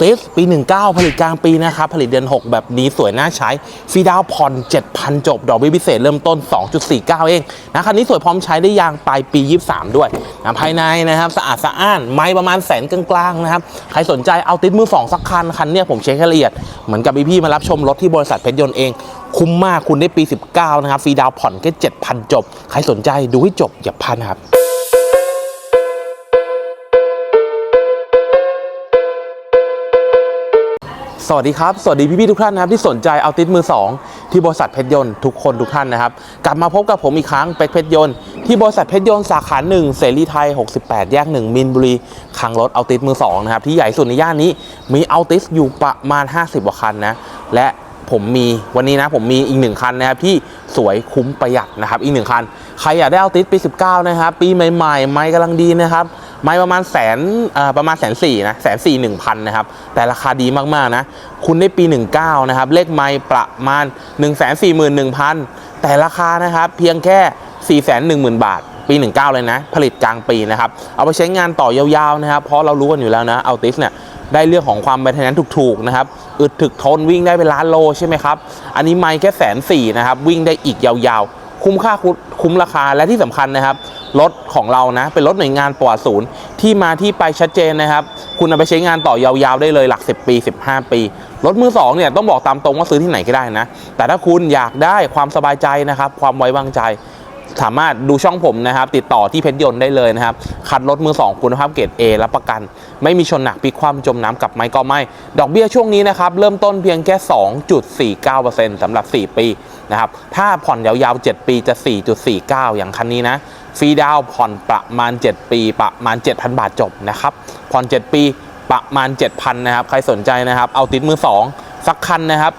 ติสปี 19 ผลิตกลางปีนะครับ ผลิตเดือน 6 แบบนี้สวยน่าใช้ฟรีดาวผ่อน 7,000 จบ ดอกเบี้ยพิเศษเริ่มต้น 2.49 เองนะคันนี้สวยพร้อมใช้ได้ยางปลายปี 23 ด้วยนะภายในนะครับ สะอาดสะอ้าน ไม่ประมาณแสนกลางๆนะครับ ใครสนใจเอาติดมือ 2 สักคัน คันเนี้ยผมเช็คให้ละเอียด เหมือนกับพี่ๆมารับชมรถที่บริษัทเพชรยนต์เอง คุ้มมากคุณได้ปี 19 นะครับฟรีดาวผ่อนแค่7,000 จบ ใครสนใจดูให้จบอย่าพลาดนครับ สวัสดีครับ สวัสดีพี่ๆทุกท่านนะครับที่สนใจเอาติดมือ 2 ที่บริษัทเพชรยนต์ทุกคนทุกท่านนะครับ กลับมาพบกับผมอีกครั้งเป็กเพชรยนต์ที่บริษัทเพชรยนต์สาขาหนึ่งเสรีไทย 68 แยก1มินบุรีคังรถเอาติดมือ2นะครับที่ใหญ่สุดในย่านนี้มีเอาติสอยู่ประมาณ 50กว่าคันนะและผมมีวันนี้นะผมมีอีกหนึ่งคันนะครับที่สวยคุ้มประหยัดนะครับอีกหนึ่งคัน ใครอยากได้เอาติสปี 19 นะครับ ปีใหม่ๆ ไม่กำลังดีนะครับ ไม่ประมาณแสนประมาณแสนสี่นะแสนสี่หนึ่งพันนะครับ แต่ราคาดีมาก ๆ นะ คุณได้ปี 19 นะครับ เลขไม่ประมาณ 1 4 1 0 0 0 แต่ราคานะครับ เพียงแค่ 4 1 0 0 0 0 บาท ปี 19 เลยนะ ผลิตกลางปีนะครับ เอาไปใช้งานต่อยาวๆนะครับ เพราะเรารู้กันอยู่แล้วนะเอาติสเนี่ยได้เรื่องของความเป็นทนั้นถูกๆนะครับ อึดถึกทนวิ่งได้เป็นล้านโลใช่ไหมครับ อันนี้ไม่แค่แสนสี่นะครับ วิ่งได้อีกยาวๆ คุ้มค่าคุ้มคุ้มราคาและที่สำคัญนะครับ รถของเรานะ เป็นรถหน่วยงานปลอดศูนย์ที่มาที่ไปชัดเจนนะครับ คุณเอาไปใช้งานต่อยาวๆได้เลยหลัก 10 ปี 15 ปี รถมือสองเนี่ยต้องบอกตามตรงว่าซื้อที่ไหนก็ได้นะ แต่ถ้าคุณอยากได้ความสบายใจนะครับ ความไว้วางใจ สามารถดูช่องผมนะครับ ติดต่อที่เพชรยนต์ได้เลยนะครับ คัดรถมือ2คุณภาพเกรด A รับประกัน ไม่มีชนหนักพลิกคว่ำจมน้ำกับไม้ก็ไม่ ดอกเบี้ยช่วงนี้นะครับเริ่มต้นเพียงแค่ 2.49%สำหรับ 4 ปีนะครับถ้าผ่อนยาวๆ 7 ปีจะ 4.49 อย่างคันนี้นะ ฟรีดาวผ่อนประมาณ 7 ปี ประมาณ 7,000 บาทจบนะครับ ผ่อน 7 ปีประมาณ 7,000นะครับ ใครสนใจนะครับ เอาติดมือ 2 สักคันนะครับ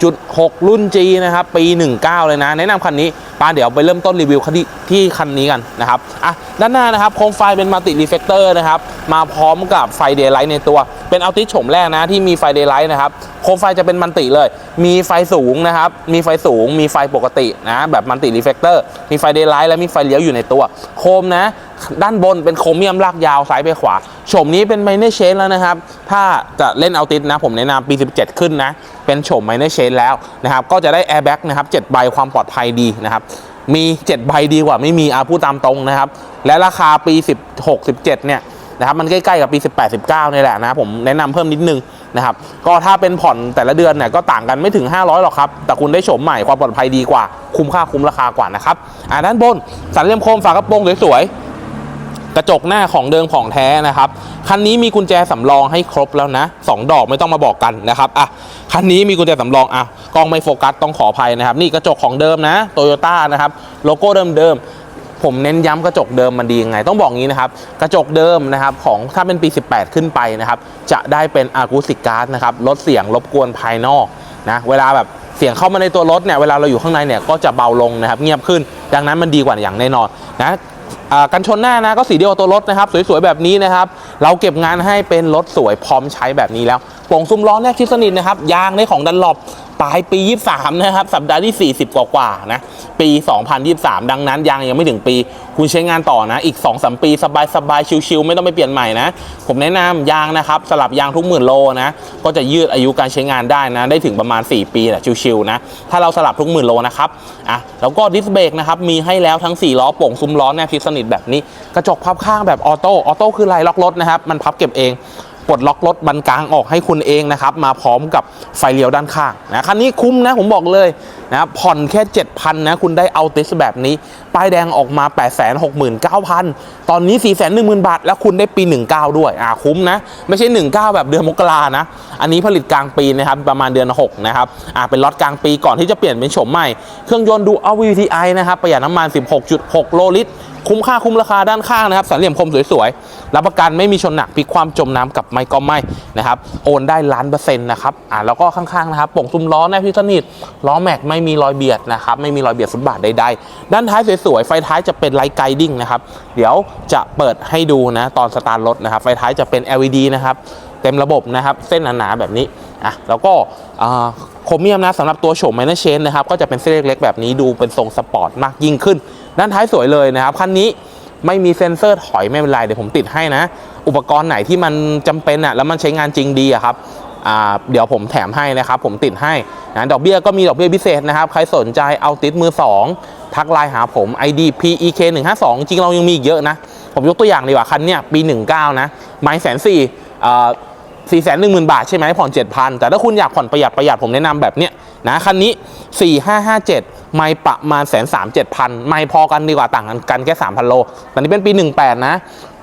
1.6 รุ่น G นะครับ ปี 19 เลยนะ แนะนำคันนี้ป้าเดี๋ยวไปเริ่มต้นรีวิวคันที่ที่คันนี้กันนะครับ อะ ด้านหน้านะครับ โคมไฟเป็นมัลติรีเฟกเตอร์นะครับ มาพร้อมกับไฟเดย์ไลท์ในตัว เป็นเอาติสโฉมแรกนะที่มีไฟเดย์ไลท์นะครับโคมไฟจะเป็นมันติเลย มีไฟสูงนะครับ มีไฟสูง มีไฟปกตินะแบบมันติรีเฟกเตอร์ มีไฟเดย์ไลท์และมีไฟเลี้ยวอยู่ในตัว โคมนะ ด้านบนเป็นโครเมียมลากยาวซ้ายไปขวาโฉมนี้เป็นไมเนอร์เชนแล้วนะครับ ถ้าจะเล่นเอาติสนะ ผมแนะนำปี 17 ขึ้นนะ เป็นโฉมไมเนอร์เชนแล้วนะครับ ก็จะได้แอร์แบ็กนะครับ7ใบความปลอดภัยดีนะครับมี 7 ใบดีกว่าไม่มีอาพูดตามตรงนะครับ และราคาปี 16 17 เนี่ย นะครับมันใกล้ๆกับปี 18 19นี่แหละนะผมแนะนำเพิ่มนิดนึงนะครับก็ถ้าเป็นผ่อนแต่ละเดือนเนี่ยก็ต่างกันไม่ถึง 500หรอกครับ แต่คุณได้โฉมใหม่ความปลอดภัยดีกว่า คุ้มค่าคุ้มราคากว่านะครับอ่าด้านบนสันเหลี่ยมโคมฝากระโปรงสวยๆกระจกหน้าของเดิมของแท้นะครับ คันนี้มีกุญแจสำรองให้ครบแล้วนะสองดอกไม่ต้องมาบอกกันนะครับอะคันนี้มีกุญแจสำรองอะกล้องไม่โฟกัสต้องขออภัยนะครับ นี่กระจกของเดิมนะโตโยต้านะครับ โลโก้เดิมๆ ผมเน้นย้ำกระจกเดิมมันดียังไง ต้องบอกงี้นะครับ กระจกเดิมนะครับของถ้าเป็นปี 18 ขึ้นไปนะครับ จะได้เป็นอากูสิกการ์ดนะครับลดเสียงรบกวนภายนอกนะเวลาแบบเสียงเข้ามาในตัวรถเนี่ยเวลาเราอยู่ข้างในเนี่ยก็จะเบาลงนะครับเงียบขึ้น ดังนั้นมันดีกว่าอย่างแน่นอนนะกันชนหน้านะก็สีเดียวกับตัวรถนะครับ สวยๆแบบนี้นะครับ เราเก็บงานให้เป็นรถสวยพร้อมใช้แบบนี้แล้วโป่งซุ้มล้อแนบชิดสนิทนะครับยางในของดันหลบ ปลายปี 23 นะครับ สัปดาห์ที่ 40 กว่าๆนะ ปี 2023 ดังนั้นยางยังไม่ถึงปี คุณใช้งานต่อนะ อีก 2-3 ปีสบายๆชิวๆไม่ต้องไปเปลี่ยนใหม่นะ ผมแนะนำยางนะครับ สลับยางทุกหมื่นโลนะ ก็จะยืดอายุการใช้งานได้นะ ได้ถึงประมาณ 4 ปีแหละชิวๆนะ ถ้าเราสลับทุกหมื่นโลนะครับ อะ แล้วก็ดิสเบรกนะครับ มีให้แล้วทั้ง 4 ล้อโป่งซุ้มล้อแนบชิดสนิทแบบนี้ กระจกพับข้างแบบออโต้ ออโต้คือลายล็อกรถนะครับ มันพับเก็บเอง ปลดล็อกรถบันกลางออกให้คุณเองนะครับ มาพร้อมกับไฟเลี้ยวด้านข้างนะคันนี้คุ้มนะผมบอกเลยนะผ่อนแค่ 7,000นะคุณได้เอาติสแบบนี้ ป้ายแดงออกมา 869,000 ตอนนี้ 410,000 บาท แล้วคุณได้ปี 19 ด้วยอ่าคุ้มนะ ไม่ใช่ 19 แบบเดือนมกรานะ อันนี้ผลิตกลางปีนะครับ ประมาณเดือน 6 นะครับอ่าเป็นล็อตกลางปีก่อนที่จะเปลี่ยนเป็นโฉมใหม่ เครื่องยนต์ดูเอา VTI นะครับ ประหยัดน้ำมัน 16.6 โลลิตร คุ้มค่าคุ้มราคาด้านข้างนะครับสันเหลี่ยมคมสวยๆ รับประกันไม่มีชนหนักพิกความจมน้ำกับไม่ก็ไม่นะครับโอนได้ล้านเปอร์เซ็นต์นะครับอ่าแล้วก็ข้างๆนะครับป่งซุ้มล้อแนบพิสนิทล้อแม็กไม่มีรอยเบียดนะครับไม่มีรอยเบียดฟุตบาทใดๆด้านท้ายสวยๆไฟท้ายจะเป็นไลท์ไกดิ้งนะครับเดี๋ยวจะเปิดให้ดูนะตอนสตาร์ทรถนะครับไฟท้ายจะเป็น LED นะครับเต็มระบบนะครับเส้นหนาๆแบบนี้อะแล้วก็โครเมียมนะสำหรับตัวโฉมไมเนอร์เชนนะครับก็จะเป็นเส้นเล็กๆแบบนี้ดูเป็นทรงสปอร์ตมากยิ่งขึ้น ด้านท้ายสวยเลยนะครับคันนี้ไม่มีเซ็นเซอร์ถอยไม่เป็นไรเดี๋ยวผมติดให้นะ อุปกรณ์ไหนที่มันจำเป็นอะแล้วมันใช้งานจริงดีอะครับเดี๋ยวผมแถมให้นะครับ ผมติดให้นะดอกเบี้ยก็มีดอกเบี้ยพิเศษนะครับ ใครสนใจเอาติดมือ 2 ทักไลน์หาผม ID PEK 152จริงเรายังมีเยอะนะ ผมยกตัวอย่างดีกว่าคันเนี้ยปี 19 นะไม้แสนสี่ สี่แสนหนึ่งหมื่นบาทใช่ไหมผ่อนเจ็ดพันแต่ถ้าคุณอยากผ่อนประหยัดประหยัดผมแนะนำแบบเนี้ยนะคันนี้4557ไม่ประมาณแสนสามเจ็ดพันไม่พอกันดีกว่าต่างกันกันแค่สามพันโลตอนนี้เป็นปีหนึ่งแปดนะ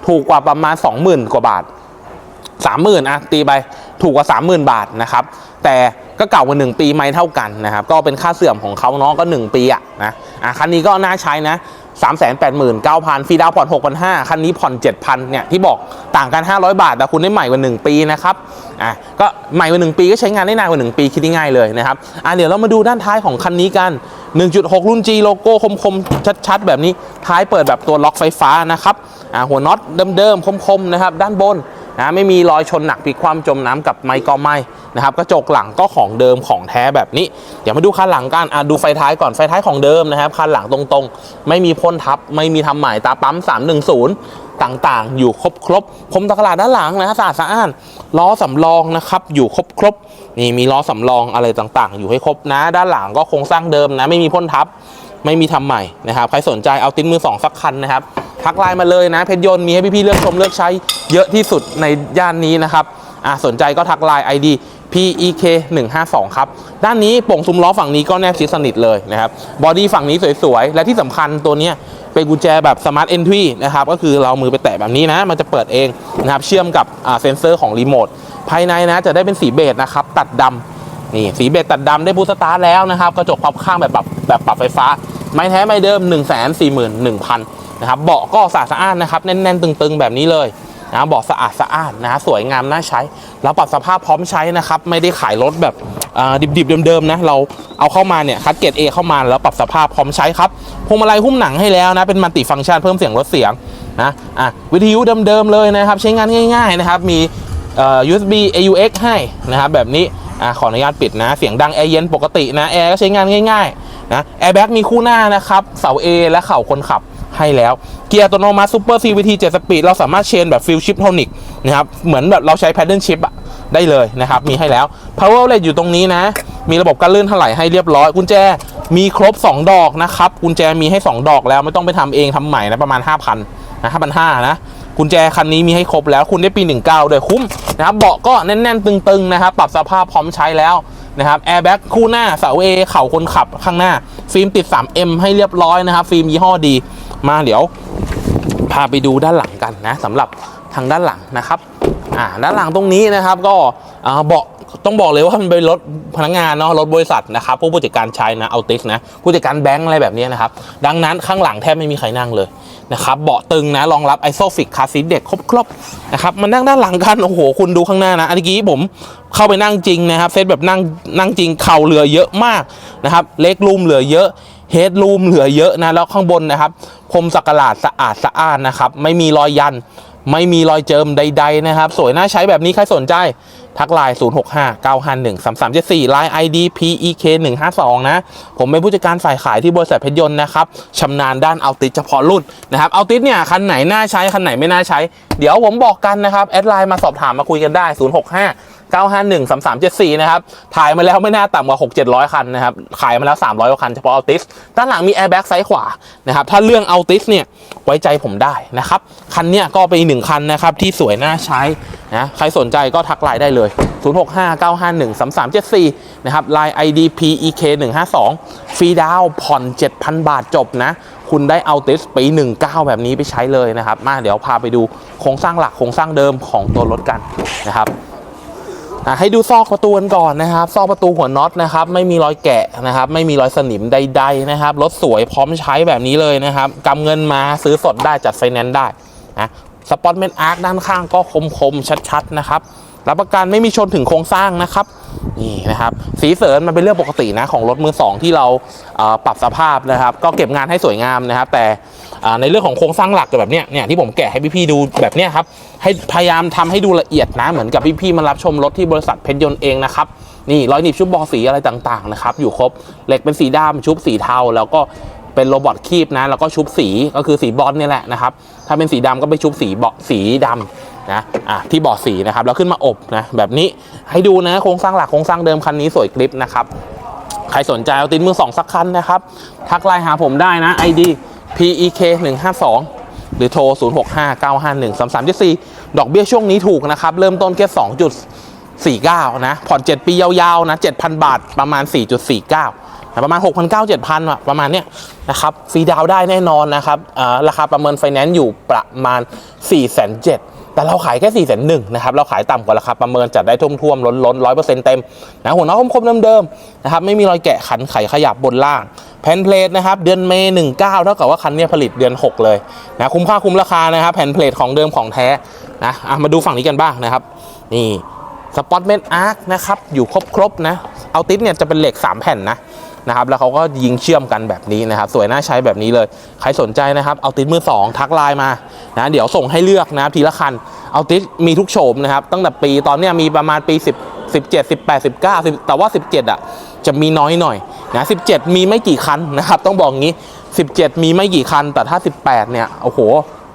ถูกกว่าประมาณสองหมื่นกว่าบาทสามหมื่นอะตีไปถูกกว่าสามหมื่นบาทนะครับ แต่ ก็เก่ากว่า 1 ปีไม่เท่ากันนะครับ ก็เป็นค่าเสื่อมของเขาเนาะก็ 1 ปีอะนะอะคันนี้ก็น่าใช้นะ3 8 9 0 0 0ฟรีดาวผ่อน6,500 คันนี้ผ่อน 7,000 เนี่ย ที่บอกต่างกัน 500 บาท แต่คุณได้ใหม่กว่า 1 ปีนะครับ อะ ก็ใหม่กว่า 1 ปีก็ใช้งานได้นานกว่า 1 ปี คิดง่ายเลยนะครับ อะ เดี๋ยวเรามาดูด้านท้ายของคันนี้กัน 1.6 รุ่น G โลโก้คมๆ ชัดๆ แบบนี้ ท้ายเปิดแบบตัวล็อกไฟฟ้านะครับ อะ หัวน็อตเดิมๆ คมๆ นะครับ ด้านบน นะไม่มีรอยชนหนักพลิกความจมน้ำกับไม้ก็ไม่นะครับกระจกหลังก็ของเดิมของแท้แบบนี้ เดี๋ยวมาดูคันหลังกันอะดูไฟท้ายก่อนไฟท้ายของเดิมนะครับคันหลังตรงๆ ไม่มีพ่นทับ ไม่มีทำใหม่ตาปั๊ม 310ต่างๆ อยู่ครบครบๆคมตะกร้าด้านหลังนะสะอาดสะอ้านล้อสำรองนะครับ อยู่ครบครบๆนี่มีล้อสำรองอะไรต่างๆ อยู่ให้ครบนะ ด้านหลังก็โครงสร้างเดิมนะ ไม่มีพ่นทับ ไม่มีทำใหม่นะครับ ใครสนใจเอาติ้นมือสองสักคันนะครับ ทักไลน์มาเลยนะเพชรยนต์มีให้พี่ๆเลือกชมเลือกใช้เยอะที่สุดในย่านนี้นะครับอะสนใจก็ทักไลน์ ID PEK 152ครับ ด้านนี้โป่งซุ้มล้อฝั่งนี้ก็แนบชิดสนิทเลยนะครับ บอดี้ฝั่งนี้สวยๆ และที่สำคัญตัวนี้เป็นกุญแจแบบ Smart Entry นะครับ ก็คือเราเมือไปแตะแบบนี้นะ มันจะเปิดเองนะครับ เชื่อมกับเซ็นเซอร์ของรีโมท ภายในนะจะได้เป็นสีเบจนะครับ ตัดดำนี่สีเบจตัดดำได้บูสตาร์แล้วนะครับ กระจกพับข้างแบบปรับแบบปรับไฟฟ้า ไม้แท้ไม้เดิม 1 4 1 0 0 0 นะครับเบาะก็สะอาดสะอ้านนะครับแน่นๆตึงๆแบบนี้เลยนะเบาะสะอาดสะอ้านนะสวยงามน่าใช้แล้วปรับสภาพพร้อมใช้นะครับไม่ได้ขายรถแบบดิบๆเดิมๆนะเราเอาเข้ามาเนี่ยคัดเกรด A เข้ามาแล้วปรับสภาพพร้อมใช้ครับพวงมาลัยหุ้มหนังให้แล้วนะเป็นมัลติฟังก์ชันเพิ่มเสียงลดเสียงนะอะวิทยุเดิมๆเลยนะครับใช้งานง่าย ๆนะครับมี USB AUX ให้นะครับแบบนี้อะขออนุญาตปิดนะ เสียงดังแอร์เย็นปกตินะแอร์ก็ใช้งานง่ายๆนะแอร์แบ็กมีคู่หน้านะครับเสา A และเข่าคนขับ ให้แล้ว เกียร์อัตโนมัติซูเปอร์ CVT 7สปีดเราสามารถเชนแบบฟิลชิปโทนิกนะครับ เหมือนแบบเราใช้ paddle shift อะได้เลยนะครับ มีให้แล้ว power outlet อยู่ตรงนี้นะ มีระบบการลื่นถลายให้เรียบร้อย กุญแจมีครบ 2 ดอกนะครับ กุญแจมีให้ 2 ดอกแล้วไม่ต้องไปทำเองทำใหม่นะประมาณ 5,000นะ5,500นะกุญแจคันนี้มีให้ครบแล้วคุณได้ปี 19ด้วยคุ้มนะครับเบาะก็แน่นๆ ตึงๆนะครับปรับสภาพพร้อมใช้แล้ว นะครับแอร์แบ็กคู่หน้าเสาเอเข่าคนขับข้างหน้า ฟิล์มติด 3M ให้เรียบร้อยนะครับ ฟิล์มยี่ห้อดี มาเดี๋ยว พาไปดูด้านหลังกันนะสำหรับทางด้านหลังนะครับ อ่าด้านหลังตรงนี้นะครับก็อ่าเบาะต้องบอกเลยว่ามันเป็นรถพนักงานเนาะรถบริษัทนะครับพวกผู้จัดการใช้นะเอาติสนะผู้จัดการแบงค์อะไรแบบนี้นะครับดังนั้นข้างหลังแทบไม่มีใครนั่งเลยนะครับเบาะตึงนะรองรับไอโซฟิกคาซีเด็กครบๆนะครับมันนั่งด้านหลังกันโอ้โหคุณดูข้างหน้านะอันนี้ผมเข้าไปนั่งจริงนะครับเซตแบบนั่งนั่งจริงเข่าเหลือเยอะมากนะครับเล็กรูมเหลือเยอะเฮดรูมเหลือเยอะนะแล้วข้างบนนะครับคมสักหลาดสะอาดสะอ้านนะครับไม่มีรอยยัน ไม่มีรอยเจิมใด ๆ นะครับ สวยน่าใช้แบบนี้ใครสนใจ ทักไลน์065 951 3374ไลน์ ID PEK 152นะ ผมเป็นผู้จัดการฝ่ายขายที่บริษัทเพชรยนต์นะครับชำนาญด้านเอาติดเฉพาะรุ่นนะครับเอาติดเนี่ยคันไหนน่าใช้คันไหนไม่น่าใช้ เดี๋ยวผมบอกกันนะครับแอดไลน์มาสอบถามมาคุยกันได้ 065 951 3374 นะครับ ถ่ายมาแล้วไม่น่าต่ำกว่า 6 700 คันนะครับ ขายมาแล้ว 300กว่าคันเฉพาะเอาติส ด้านหลังมีแอร์แบ็กซ้ายขวานะครับ ถ้าเรื่องเอาติสเนี่ย ไว้ใจผมได้นะครับ คันเนี้ยก็เป็นอีกหนึ่งคันนะครับ ที่สวยน่าใช้นะ ใครสนใจก็ทักไลน์ได้เลย 0659513374 นะครับ ไลน์ ID PEK 152ฟรีดาวน์ผ่อน 7,000 บาทจบนะ คุณได้เอาติสปี 19 แบบนี้ไปใช้เลยนะครับ มาเดี๋ยวพาไปดูโครงสร้างหลักโครงสร้างเดิมของตัวรถกันนะครับ ให้ดูซอกประตูกันก่อนนะครับ ซอกประตูหัวน็อตนะครับ ไม่มีรอยแกะนะครับ ไม่มีรอยสนิมใด ๆ นะครับ รถสวยพร้อมใช้แบบนี้เลยนะครับกำเงินมาซื้อสดได้จัดไฟแนนซ์ได้นะสปอตเมนอาร์คด้านข้างก็คมๆชัดๆนะครับรับประกันไม่มีชนถึงโครงสร้างนะครับ นี่นะครับ สีเสริญมันเป็นเรื่องปกตินะของรถมือสองที่เราปรับสภาพนะครับ ก็เก็บงานให้สวยงามนะครับ แต่ในเรื่องของโครงสร้างหลักแบบเนี้ยเนี่ยที่ผมแกะให้พี่ๆดูแบบเนี้ยครับให้พยายามทำให้ดูละเอียดนะเหมือนกับพี่ๆมารับชมรถที่บริษัทเพชรยนต์เองนะครับนี่รอยหนีบชุบบอสีอะไรต่างๆนะครับอยู่ครบเหล็กเป็นสีดำชุบสีเทาแล้วก็เป็นโรบอทคีบนะแล้วก็ชุบสีก็คือสีบอลนี่แหละนะครับถ้าเป็นสีดำก็ไปชุบสีเบาะสีดำ นะอะที่เบาะสีนะครับแล้วขึ้นมาอบนะแบบนี้ให้ดูนะโครงสร้างหลักโครงสร้างเดิมคันนี้สวยกริปนะครับใครสนใจเอาติดมือสองสักคันนะครับ ทักไลน์หาผมได้นะ ID PEK 152หรือโทร 065 951 3374 ดอกเบี้ยช่วงนี้ถูกนะครับ เริ่มต้นแค่ 2.49 นะ ผ่อน 7 ปียาวๆ นะ 7,000 บาทประมาณ 4.49 ประมาณ 6,900 7,000อะประมาณเนี้ยนะครับฟรีดาวได้แน่นอนนะครับอ่าราคาประเมินไฟแนนซ์อยู่ประมาณ 4,700 แต่เราขายแค่4ี่แสนหนึ่งนะครับเราขายต่ำกว่าราคาประเมินจัดได้ท่วมๆล้นๆร้อยเปอร์เซ็นต์เต็มนะหัวน้อยคมๆเดิมๆนะครับไม่มีรอยแกะขันไขขยับบนล่างแผ่นเพลทนะครับเดือนเมย์หนึ่งเก้าเท่ากับว่าคันนี้ผลิตเดือน 6 เลยนะคุ้มค่าคุ้มราคานะครับแผ่นเพลทของเดิมของแท้นะอะมาดูฝั่งนี้กันบ้างนะครับนี่สปอตเมนอาร์คนะครับอยู่ครบๆนะเอาติสเนี่ยจะเป็นเหล็ก 3 แผ่นนะ นะครับแล้วเขาก็ยิงเชื่อมกันแบบนี้นะครับ สวยน่าใช้แบบนี้เลย ใครสนใจนะครับ เอาติดมือ 2 ทักไลน์มานะเดี๋ยวส่งให้เลือกนะครับทีละคัน เอาติดมีทุกโฉมนะครับ ตั้งแต่ปีตอนนี้มีประมาณปี 10 17 18 19 10แต่ว่า 17 อะ จะมีน้อยหน่อยนะ17 มีไม่กี่คันนะครับ ต้องบอกงี้ 17 มีไม่กี่คัน แต่ถ้า 18 เนี่ยโอ้โห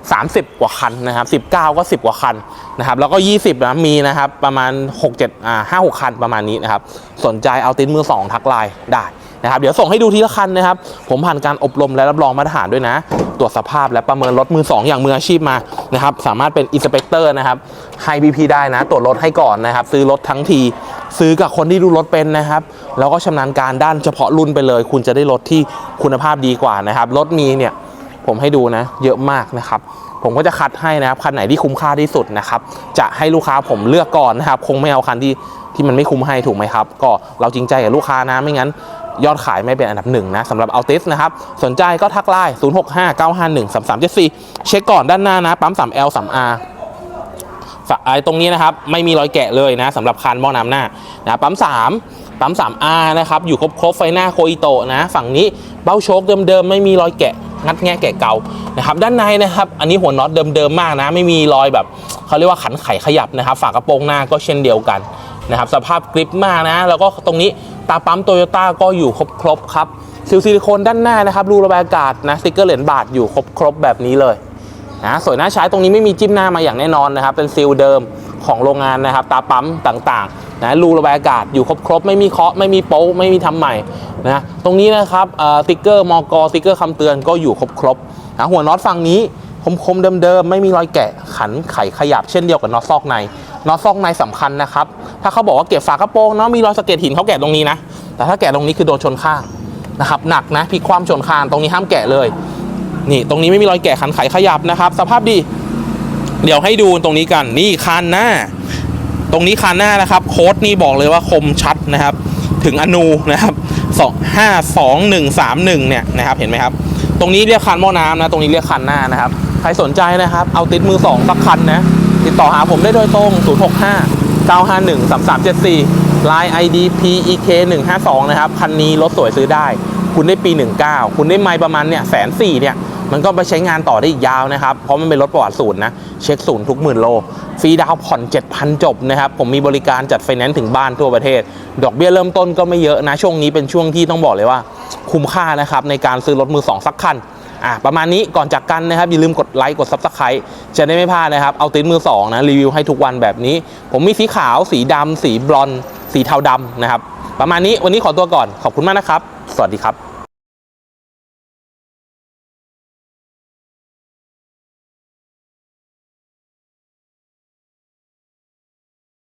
30 กว่าคันนะครับ19 ก็ 10 กว่าคันนะครับแล้วก็ 20นะมีนะครับประมาณ 6 7อ่า5 6 คันประมาณนี้นะครับ สนใจเอาติดมือ 2 ทักไลน์ได้ นะครับเดี๋ยวส่งให้ดูทีละคันนะครับ ผมผ่านการอบรมและรับรองมาตรฐานด้วยนะ ตรวจสภาพและประเมินรถมือ 2 อย่างมืออาชีพมานะครับสามารถเป็นอินสเปกเตอร์นะครับให้พีพีได้นะ ตรวจรถให้ก่อนนะครับ ซื้อรถทั้งที ซื้อกับคนที่ดูรถเป็นนะครับแล้วก็ชำนาญการด้านเฉพาะรุ่นไปเลย คุณจะได้รถที่คุณภาพดีกว่านะครับรถมีเนี่ยผมให้ดูนะเยอะมากนะครับผมก็จะคัดให้นะครับคันไหนที่คุ้มค่าที่สุดนะครับจะให้ลูกค้าผมเลือกก่อนนะครับ คงไม่เอาคันที่ที่มันไม่คุ้มให้ถูกไหมครับ ก็เราจริงใจกับลูกค้านะไม่งั้น ยอดขายไม่เป็นอันดับหนึ่งนะสำหรับเอาติสนะครับ สนใจก็ทักไลน์0 6 5 9 5 1 3 3 7 4 เช็คก่อนด้านหน้านะ ปั๊ม 3L 3R ไอ้ตรงนี้นะครับไม่มีรอยแกะเลยนะสำหรับคานหม้อน้ำหน้านะปั๊ม 3 ปั๊ม 3R นะครับ อยู่ครบครบไฟหน้าโคอิโตะนะ ฝั่งนี้เบ้าโชคเดิมๆ ไม่มีรอยแกะ งัดแงะแกะเก่านะครับด้านในนะครับ อันนี้หัวน็อตเดิมๆมากนะ ไม่มีรอยแบบเขาเรียกว่าขันไขขยับนะครับฝากระโปรงหน้าก็เช่นเดียวกัน นะครับสภาพกริปมากนะ แล้วก็ตรงนี้ตาปั๊มโตโยต้าก็อยู่ครบๆครับซิลซิลิโคนด้านหน้านะครับรูระบายอากาศนะสติกเกอร์เหรียญบาทอยู่ครบๆแบบนี้เลยนะสวยน่าใช้ตรงนี้ไม่มีจิ้มหน้ามาอย่างแน่นอนนะครับ เป็นซีลเดิมของโรงงานนะครับ ตาปั๊มต่างๆนะรูระบายอากาศอยู่ครบๆ ไม่มีเคาะไม่มีโป๊ะไม่มีทำใหม่นะตรงนี้นะครับสติกเกอร์มอกสติกเกอร์คำเตือนก็อยู่ครบๆนะหัวน็อตฝั่งนี้คมๆเดิมๆไม่มีรอยแกะขันไขขยับเช่นเดียวกับน็อตซอกในน็อตซอกในสำคัญนะครับ ถ้าเขาบอกว่าเก็บฝากระโปรงเนาะมีรอยสะเก็ดหินเขาแกะตรงนี้นะ แต่ถ้าแกะตรงนี้คือโดนชนข้างนะครับหนักนะพลิกคว่ำชนคานตรงนี้ห้ามแกะเลย นี่ตรงนี้ไม่มีรอยแกะขันไขขยับนะครับ สภาพดี เดี๋ยวให้ดูตรงนี้กันนี่คานหน้า ตรงนี้คานหน้านะครับโค้ดนี่บอกเลยว่าคมชัดนะครับ ถึงอนูนะครับสองห้าสองหนึ่งสามหนึ่งเนี่ยนะครับเห็นไหมครับ ตรงนี้เรียกคันหม้อน้ำนะ ตรงนี้เรียกคันหน้านะครับ ใครสนใจนะครับ เอาติดมือสองสักคันนะ ติดต่อหาผมได้โดยตรง 0 9 5 1 3 3 7 4 Line ID PEK 152นะครับ คันนี้รถสวยซื้อได้ คุณได้ปี 19 คุณได้ไมล์ประมาณเนี่ยแสนสี่เนี่ย มันก็ไปใช้งานต่อได้อีกยาวนะครับ เพราะมันเป็นรถประวัติศูนย์นะ เช็คศูนย์ทุกหมื่นโล ฟรีดาวผ่อน 7,000 จบนะครับ ผมมีบริการจัดไฟแนนซ์ถึงบ้านทั่วประเทศ ดอกเบี้ยเริ่มต้นก็ไม่เยอะนะ ช่วงนี้เป็นช่วงที่ต้องบอกเลยว่า คุ้มค่านะครับในการซื้อรถมือ2สักคัน อะประมาณนี้ก่อนจากกันนะครับ อย่าลืมกดไลค์กดซับสไครต์จะได้ไม่พลาดนะครับ เอาตินมือ2นะรีวิวให้ทุกวันแบบนี้ ผมมีสีขาว สีดำสีบรอน สีเทาดำนะครับ ประมาณนี้วันนี้ขอตัวก่อนขอบคุณมากนะครับ สวัสดีครับ